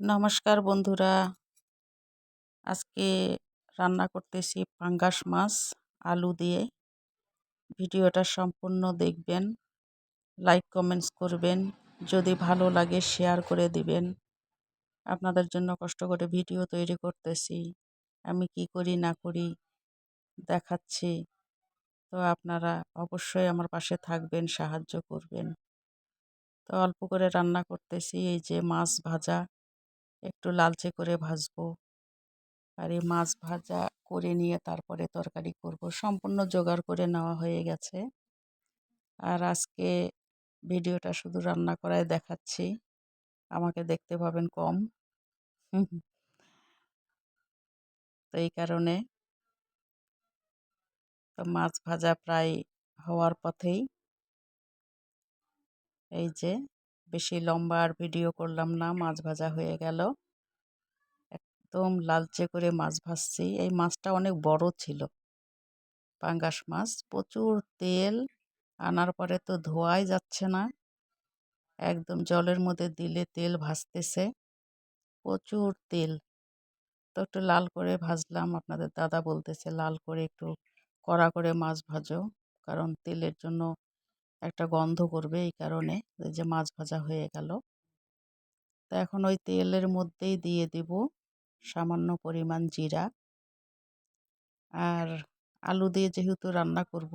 নমস্কার বন্ধুরা। আজকে রান্না করতেছি পাঙ্গাস মাছ, আলু দিয়ে। ভিডিওটা সম্পূর্ণ দেখবেন, লাইক কমেন্টস করবেন, যদি ভালো লাগে শেয়ার করে দিবেন। আপনাদের জন্য কষ্ট করে ভিডিও তৈরি করতেছি, আমি কি করি না করি দেখাচ্ছি। তো আপনারা অবশ্যই আমার পাশে থাকবেন, সাহায্য করবেন। তো অল্প করে রান্না করতেছি, এই যে মাছ ভাজা। একটু লালচে করে ভাজবো। আর এই মাছ ভাজা করে নিয়ে তারপরে তরকারি করব। সম্পূর্ণ জোগাড় করে নেওয়া হয়ে গেছে। আর আজকে ভিডিওটা শুধু রান্না করায় দেখাচ্ছি। আমাকে দেখতে পাবেন কম। তো এই কারণে তো মাছ ভাজা প্রায় হওয়ার পথেই। এই যে বেশি লম্বা আর ভিডিও করলাম না, মাছ ভাজা হয়ে গেল। একদম লালচে করে মাছ ভাজছি। এই মাছটা অনেক বড় ছিল। পাঙ্গাস মাছ, প্রচুর তেল, আনার পরে তো ধোয়াই যাচ্ছে না। একদম জলের মধ্যে দিলে তেল ভাজতেছে। প্রচুর তেল। তো একটু লাল করে ভাজলাম। আপনাদের দাদা বলতেছে, লাল করে একটু কড়া করে মাছ ভাজো, কারণ তেলের জন্য একটা গন্ধ করবে এই কারণে, যে মাছ ভাজা হয়ে গেল। তো এখন ওই তেলের মধ্যেই দিয়ে দিব সামান্য পরিমাণ জিরা। আর আলু দিয়ে যেহেতু রান্না করব,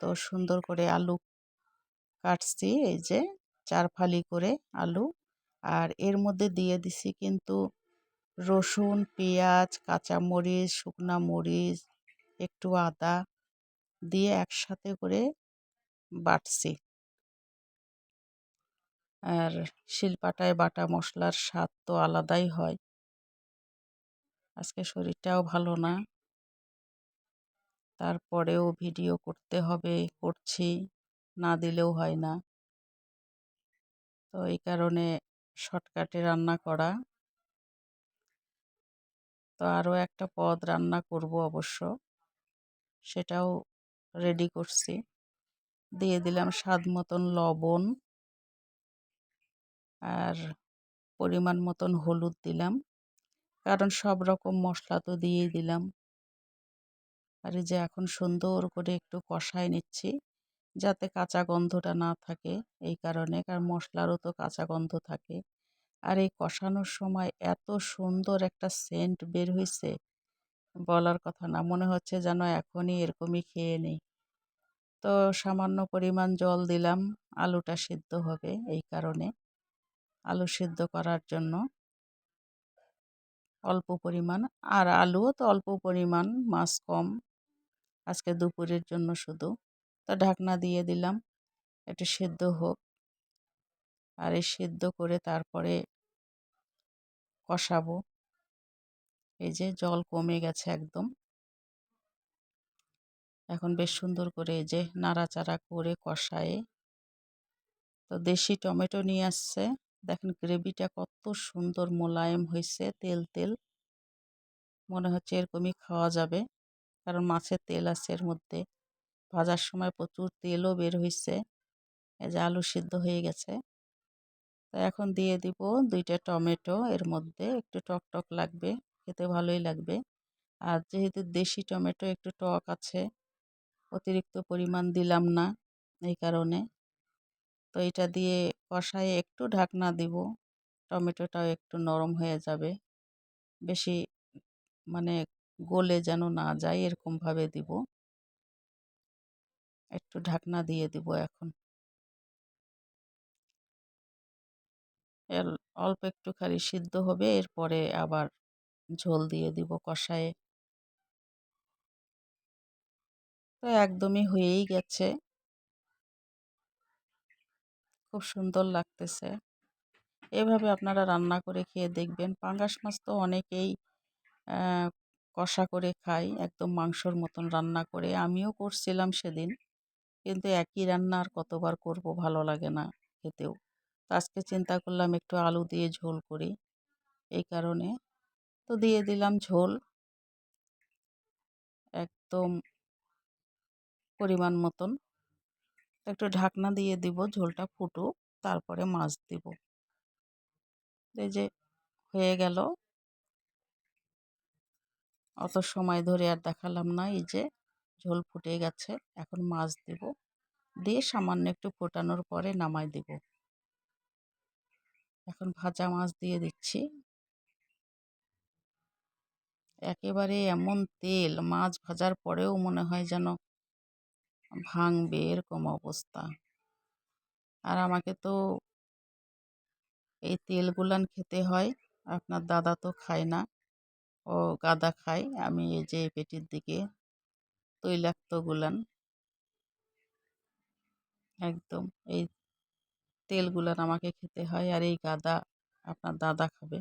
তো সুন্দর করে আলু কাটছি, এই যে চার ফালি করে আলু। আর এর মধ্যে দিয়ে দিছি কিন্তু রসুন, পেঁয়াজ, কাঁচামরিচ, শুকনা মরিচ, একটু আদা দিয়ে একসাথে করে বাটছি আর শিলপাটায় বাটা মশলার স্বাদ তো আলাদাই হয়। আজকে শরীরটাও ভালো না। তারপরেও ভিডিও করতে হবে, করছি, না দিলেও হয় না। তো এই কারণে শর্টকাটে রান্না করা। তো আরও একটা পদ রান্না করব অবশ্য, সেটাও রেডি করছি। দিয়ে দিলাম স্বাদ মতন লবণ। আর পরিমাণ মতন হলুদ দিলাম। কারণ সব রকম মশলা তো দিয়েই দিলাম। আর যে এখন সুন্দর করে একটু কষায় নিচ্ছি, যাতে কাঁচা গন্ধটা না থাকে এই কারণে, কারণ মশলারও তো কাঁচা গন্ধ থাকে। আর এই কষানোর সময় এত সুন্দর একটা সেন্ট বের হয়েছে বলার কথা না। মনে হচ্ছে যেন এখনই এরকমই খেয়ে নিই। তো সামান্য পরিমাণ জল দিলাম। আলুটা সিদ্ধ হবে এই কারণে। আলু সিদ্ধ করার জন্য অল্প পরিমাণ। আর আলুও তো অল্প পরিমাণ, মাছ কম। আজকে দুপুরের জন্য শুধু। তো ঢাকনা দিয়ে দিলাম। একটু সিদ্ধ হোক। আর এই সিদ্ধ করে তারপরে কষাবো। এই যে জল কমে গেছে একদম। এখন বেশ সুন্দর করে যে নাড়াচাড়া করে কষায়ে। তো দেশি টমেটো নিয়ে আসছে। দেখেন গ্রেভিটা কত সুন্দর মোলায়েম হয়েছে, তেল তেল। মনে হচ্ছে এরকমই খাওয়া যাবে। কারণ মাছের তেল আছে এর মধ্যে। ভাজার সময় প্রচুর তেলও বের হয়েছে। এই যে আলু সিদ্ধ হয়ে গেছে। তো এখন দিয়ে দিব দুইটা টমেটো এর মধ্যে। একটু টক টক লাগবে, খেতে ভালোই লাগবে। আর যেহেতু দেশি টমেটো, একটু টক আছে। অতিরিক্ত পরিমাণ দিলাম না এই কারণে। তো এটা দিয়ে কষায় একটু ঢাকনা দিব, টমেটোটাও একটু নরম হয়ে যাবে। বেশি মানে গলে যেন না যায় এরকমভাবে দিব। একটু ঢাকনা দিয়ে দিব এখন। অল্প একটু খালি সিদ্ধ হবে, এরপরে আবার ঝোল দিয়ে দিব কষায়ে। তো একদমই হয়েই গেছে। খুব সুন্দর লাগতেছে। এভাবে আপনারা রান্না করে খেয়ে দেখবেন। পাঙ্গাস মাছ তো অনেকেই কষা করে খায়, একদম মাংসর মতন রান্না করে। আমিও করছিলাম সেদিন। কিন্তু একই রান্না আর কতবার করব ভালো লাগে না খেতেও। তো আজকে চিন্তা করলাম একটু আলু দিয়ে ঝোল করি এই কারণে। তো দিয়ে দিলাম ঝোল। একদম পরিমাণ মতন। একটু ঢাকনা দিয়ে দিব, ঝোলটা ফুটুক, তারপরে মাছ দিব। এই যে হয়ে গেল। অত সময় ধরে আর দেখালাম না, এই যে ঝোল ফুটে গেছে, এখন মাছ দিব। দিয়ে সামান্য একটু ফোটানোর পরে নামাই দেব। এখন ভাজা মাছ দিয়ে দিচ্ছি। একেবারে এমন তেল, মাছ ভাজার পরেও মনে হয় যেন ভাঙবে, এরকম অবস্থা। আর আমাকে তো এই তেলগুলান খেতে হয়, আপনার দাদা তো খায় না, ও গাদা খায়। আমি এই যে পেটির দিকে তৈলাক্ত গুলান একদম, এই তেলগুলান আমাকে খেতে হয় আর এই গাদা আপনার দাদা খাবে।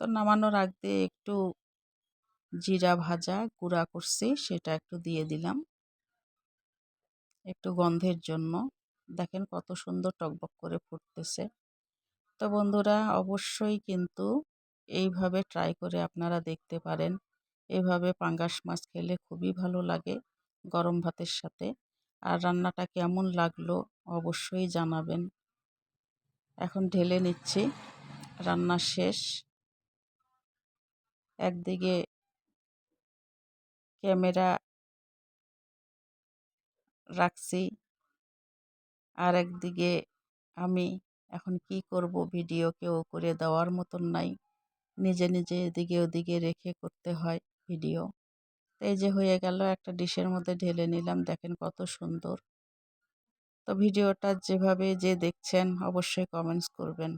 তো নামানোর আগ দিয়ে একটু জিরা ভাজা গুঁড়া করছি, সেটা একটু দিয়ে দিলাম। একটু গন্ধের জন্য। দেখেন কত সুন্দর টকবক করে ফুটতেছে। তো বন্ধুরা, অবশ্যই কিন্তু এইভাবে ট্রাই করে আপনারা দেখতে পারেন। এভাবে পাঙ্গাস মাছ খেলে খুবই ভালো লাগে গরম ভাতের সাথে। আর রান্নাটা কেমন লাগল অবশ্যই জানাবেন। এখন ঢেলে নিচ্ছি, রান্না শেষ। একদিকে ক্যামেরা রাখছি। আর একদিকে আমি এখন কি করব ভিডিও কেউ করে দেওয়ার মতন নাই। নিজে নিজে এদিকে, ওদিকে রেখে করতে হয় ভিডিও। এই যে হয়ে গেল একটা ডিশের মধ্যে ঢেলে নিলাম, দেখেন কত সুন্দর। তো ভিডিওটা যেভাবে যে দেখছেন অবশ্যই কমেন্টস করবেন।